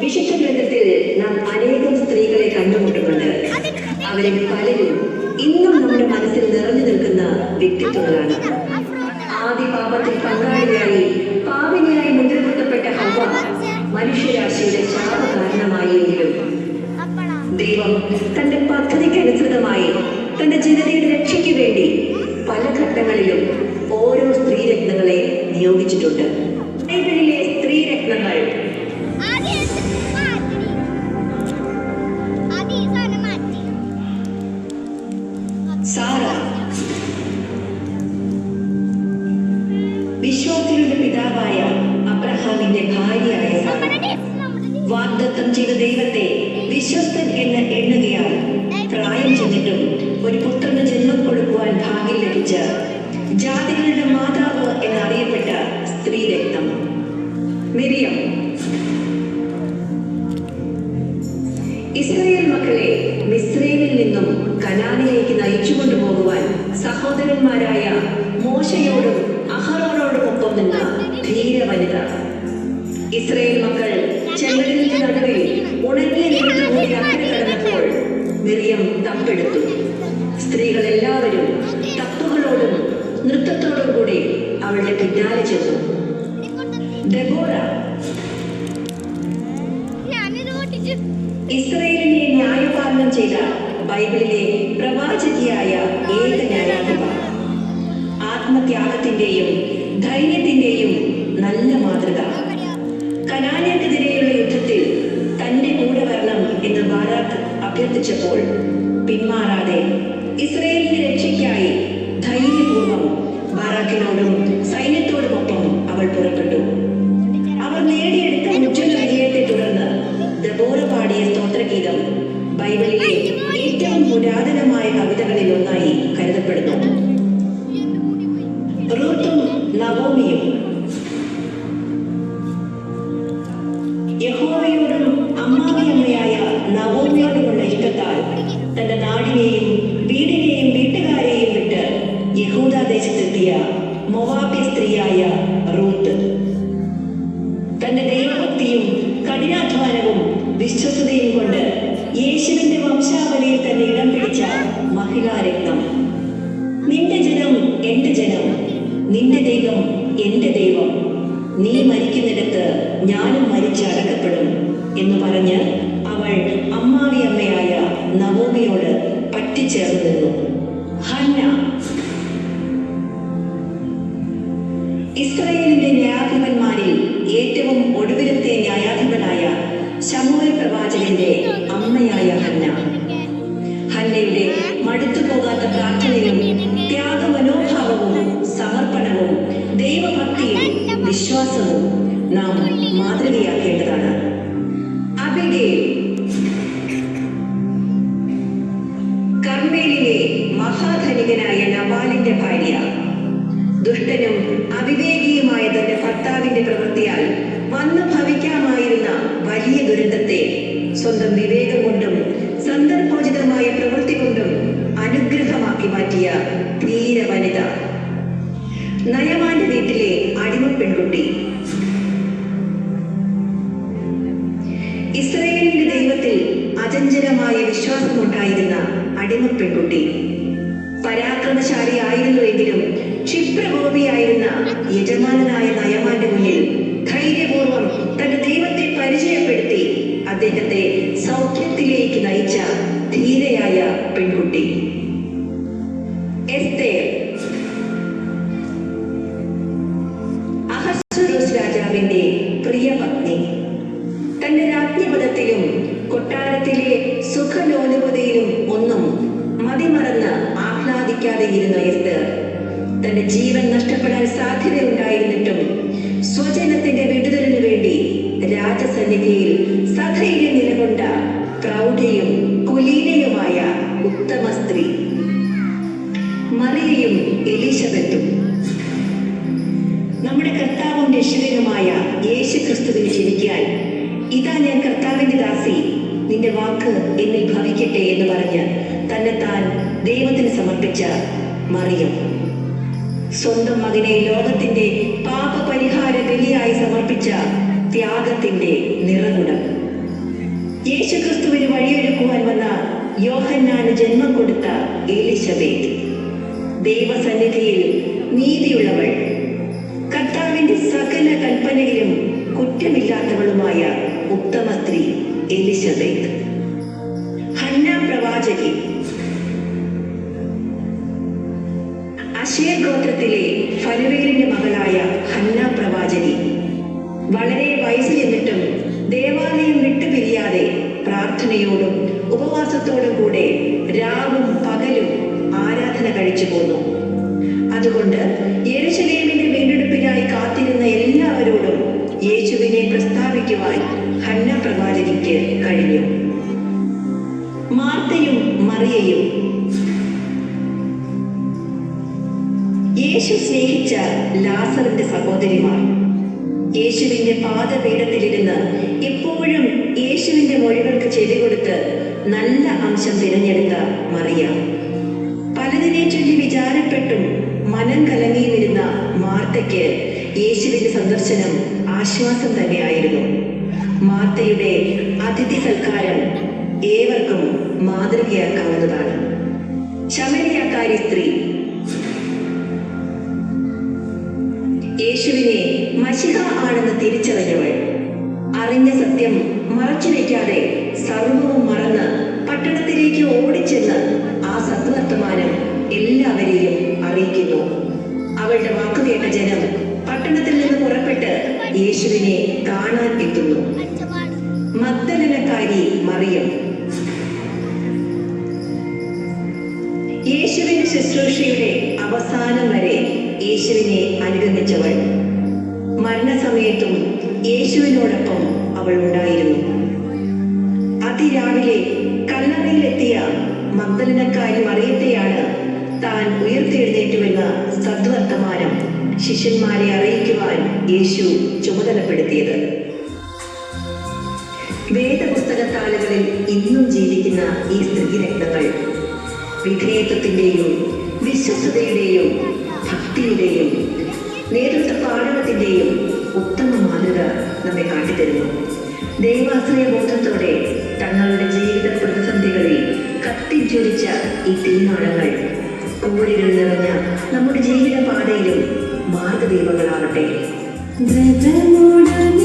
വിശുദ്ധ നാം അനേകം സ്ത്രീകളെ കണ്ടുമുട്ടുന്നുണ്ട്. അവരിൽ പലരും ഇന്നും നമ്മുടെ മനസ്സിൽ നിറഞ്ഞു നിൽക്കുന്ന വ്യക്തിത്വങ്ങളാണ്. ആദ്യ പാപത്തിൽ പങ്കാളിയായി പാപിനിയായി മുദ്രകുത്തപ്പെട്ട ഹവ മനുഷ്യരാശിയുടെ ശാപ കാരണമായെങ്കിലും ദൈവം തന്റെ പദ്ധതിക്കനുസൃതമായി തന്റെ ജനതയുടെ രക്ഷയ്ക്ക് വേണ്ടി പല ഘട്ടങ്ങളിലും ഓരോ സ്ത്രീരത്നങ്ങളെ നിയോഗിച്ചിട്ടുണ്ട്. സ്ത്രീരത്നങ്ങൾ ചെയ്ത ദൈവത്തെ വിശ്വസ്തൻ എന്ന് എണ്ണുകയാൽ പ്രായം ചെന്നിട്ടും ഒരു പുത്രന് ജന്മം കൊടുക്കുവാൻ ഭാഗ്യം ലഭിച്ച ജാതികളുടെ മാതാവ് എന്നറിയപ്പെട്ട സ്ത്രീ രക്തം. മിരിയം. ഇസ്രയേൽ മക്കളെ മിസ്രൈമിൽ നിന്നും കനാനിലേക്ക് നയിച്ചു കൊണ്ടുപോകുവാൻ സഹോദരന്മാരായ മോശയോടും അഹറോനോടും ഒപ്പം നിന്ന ധീര വനിത ഇസ്രയേലിനെ ന്യായപാലനം ചെയ്ത ബൈബിളിലെ പ്രവാചകിയായ ഏക ന്യായാധിപ ആത്മത്യാഗത്തിന്റെയും ധൈര്യത്തിന്റെയും നല്ല മാതൃക. കനാന്യക്കെതിരെയുള്ള യുദ്ധത്തിൽ തന്റെ കൂടെ വരണം എന്ന് ബാരാക്ക് അഭ്യർത്ഥിച്ചപ്പോൾ to the വിശ്വാസവും നാം മാതൃകയാക്കേണ്ടതാണ്. അബിഗേൽ കർമ്മേലിലെ മഹാധനികനായ നബാലിന്റെ ഭാര്യ ദുഷ്ടനും അവിവേകിയുമായ തന്റെ ഭർത്താവിന്റെ പ്രവൃത്തിയാൽ വന്നു ഭവിക്കാമായിരുന്ന വലിയ ദുരന്തത്തെ സ്വന്തം വിവേകം കൊണ്ടും സന്ദർഭോചിതമായ പ്രവൃത്തി കൊണ്ടും അനുഗ്രഹമാക്കി മാറ്റിയ ധീര വനിത നയമാന്റെ അടിമ പെൺകുട്ടി. ഇസ്രയേലിന്റെ ദൈവത്തിൽ അചഞ്ചലമായ വിശ്വാസമുണ്ടായിരുന്ന അടിമ പെൺകുട്ടി. പരാക്രമശാലിയായിരുന്നുവെങ്കിലും ക്ഷിപ്രകോപിയായിരുന്ന യജമാനനായ നയമാന്റെ മുന്നിൽ ധൈര്യപൂർവം തന്റെ ദൈവത്തെ പരിചയപ്പെടുത്തി അദ്ദേഹത്തെ സൗഖ്യത്തിലേക്ക് നയിച്ച ധീരയായ പെൺകുട്ടി. എസ്തേർ സുഖലോലുപതയിലും ഒന്നും മതിമറന്ന് ആഹ്ലാദിക്കാതെ ഇരുന്ന എസ്തർ തന്റെ ജീവൻ നഷ്ടപ്പെടാൻ സാധ്യതയുണ്ടായിരുന്നിട്ടും സ്വജനത്തിന്റെ വിടുതലിനു വേണ്ടി രാജസന്നിധിയിൽ സധൈര്യം തന്നെത്താൻ ദൈവത്തിന് സമർപ്പിച്ച മറിയം. സ്വന്തം മകനെ ലോകത്തിന്റെ പാപപരിഹാര ബലിയായി സമർപ്പിച്ച ത്യാഗത്തിന്റെ നിറകുടം. യേശുക്രിസ്തുവിന് വഴിയൊരുക്കുവാൻ വന്ന യോഹന്നാന് ജന്മം കൊടുത്ത എലിശബേ ദൈവസന്നിധിയിൽ നീതിയുള്ളവൾ. കർത്താവിന്റെ സകല കൽപ്പനയിലും കുറ്റമില്ലാത്തവളുമായ ഉത്തമ സ്ത്രീ ഫലുവേലിന്റെ മകളായ ഹന്ന പ്രവാചകി. വളരെ വയസ്സ് ചെന്നിട്ടും ദേവാലയം വിട്ടുപിരിയാതെ പ്രാർത്ഥനയോടും ഉപവാസത്തോടും കൂടെ രാവും പകലും ആരാധന കഴിച്ചു പോന്നു. അതുകൊണ്ട് യെരുശലേമിന്റെ വീണ്ടെടുപ്പിനായി കാത്തിരുന്ന എല്ലാവരോടും യേശുവിനെ പ്രസ്താവിക്കുവാൻ ഹന്ന പ്രവാചകിക്ക് കഴിഞ്ഞു. മാർത്തയും മറിയയും യേശു സ്നേഹിച്ച ലാസറിന്റെ സഹോദരിമാർ. യേശുവിന്റെ പാദപീഠത്തിലിരുന്ന് എപ്പോഴും യേശുവിന്റെ മൊഴികൾക്ക് ചെവി കൊടുത്ത് നല്ല അംശം തിരഞ്ഞെടുത്ത മറിയ. പലതിനെ ചൊല്ലി വിചാരപ്പെട്ടും മനം കലങ്ങിയുമിരുന്ന മാർത്തയ്ക്ക് യേശുവിന്റെ സന്ദർശനം ആശ്വാസം തന്നെയായിരുന്നു. മാർത്തയുടെ അതിഥി സൽക്കാരം ഏവർക്കും മാതൃകയാക്കാവുന്നതാണ്. ശമരിയാക്കാരി സ്ത്രീ പട്ടണത്തിൽ നിന്ന് പുറപ്പെട്ട് യേശുവിനെ കാണാൻ എത്തുന്നു. മദ്ദലനക്കാരി മറിയം. യേശുവിന്റെ ശുശ്രൂഷയുടെ അവസാനം വരെ യേശുവിനെ അനുഗമിച്ചവൾ. മരണസമയത്തും യേശുവിനോടൊപ്പം അവൾ ഉണ്ടായിരുന്നു. അതിരാവിലെ കല്ലറയിലെത്തിയ മദ്ദലനക്കാരി മറിയത്തെയാണ് ശിഷ്യന്മാരെ അറിയിക്കുവാൻ യേശു ചുമതലപ്പെടുത്തിയത്. വേദപുസ്തകത്താളുകളിൽ ഇന്നും ജീവിക്കുന്ന ഈ സ്ത്രീരത്നങ്ങൾ വിധേയത്വത്തിന്റെയും വിശ്വസ്തയുടെയും ഭക്തിയുടെയും നേതൃത്വ പാഠനത്തിന്റെയും ഉത്തമ മാതൃക നമ്മെ കാട്ടിത്തരുന്നു. ദൈവാശ്രയ ബോധത്തോടെ തങ്ങളുടെ ജീവിത പ്രതിസന്ധികളിൽ കത്തിജ്വലിച്ച ഈ തീനാളങ്ങൾ കോടികൾ നിറഞ്ഞ നമ്മുടെ ജീവിതപാതയിലും മാർഗദീപങ്ങളാവട്ടെ വ്രതമുടനെ